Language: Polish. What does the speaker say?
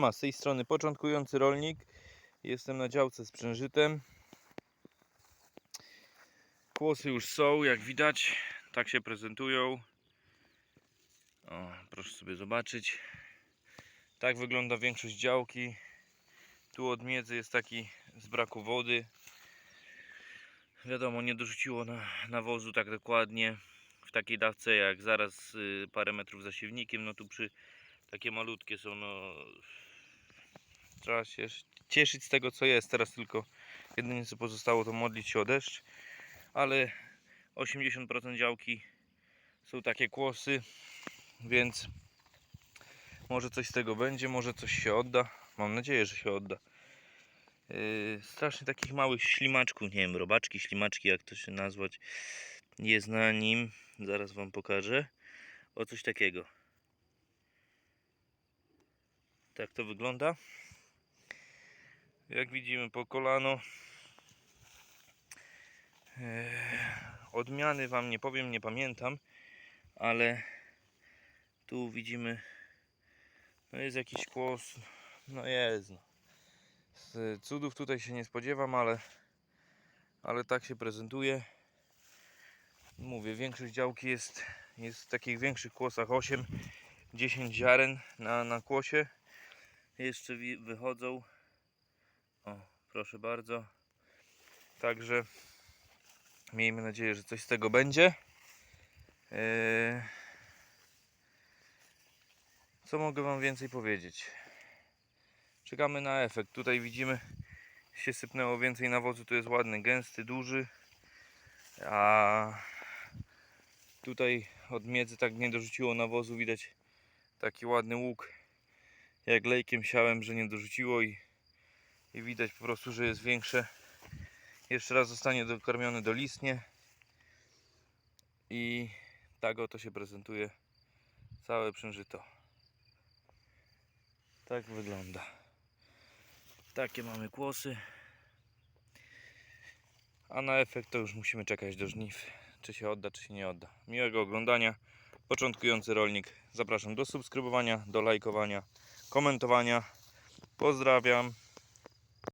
Siema, z tej strony początkujący rolnik. Jestem na działce z przężytem. Kłosy już są, jak widać. Tak się prezentują. O, proszę sobie zobaczyć. Tak wygląda większość działki. Tu od miedzy jest taki z braku wody. Wiadomo, nie dorzuciło na, nawozu tak dokładnie w takiej dawce jak zaraz y, parę metrów za siewnikiem. No tu przy takie malutkie są, no trzeba się cieszyć z tego co jest. Teraz tylko jedynie co pozostało to modlić się o deszcz, ale 80% działki są takie kłosy, więc może coś z tego będzie, może coś się odda. Mam nadzieję, że się odda. Yy, strasznie takich małych ślimaczków, nie wiem, robaczki, ślimaczki, jak to się nazwać, jest na nim. Zaraz Wam pokażę. O coś takiego. Tak to wygląda. Jak widzimy po kolano. Eee, Odmiany Wam nie powiem, nie pamiętam, ale tu widzimy, no jest jakiś kłos, no jest. No. Z cudów tutaj się nie spodziewam, ale, ale tak się prezentuje. Mówię, większość działki jest, jest w takich większych kłosach 8-10 ziaren na, na kłosie jeszcze wychodzą. O, proszę bardzo. Także miejmy nadzieję, że coś z tego będzie. Eee, Co mogę Wam więcej powiedzieć? Czekamy na efekt. Tutaj widzimy, się sypnęło więcej nawozu. Tu jest ładny, gęsty, duży. A tutaj od miedzy tak nie dorzuciło nawozu. Widać taki ładny łuk jak lejkiem siałem, że nie dorzuciło i, i widać po prostu, że jest większe. Jeszcze raz zostanie dokarmiony dolistnie i tak oto się prezentuje całe przężyto. Tak wygląda. Takie mamy kłosy. A na efekt to już musimy czekać do żniw. Czy się odda, czy się nie odda. Miłego oglądania. Początkujący rolnik. Zapraszam do subskrybowania, do lajkowania komentowania. Pozdrawiam.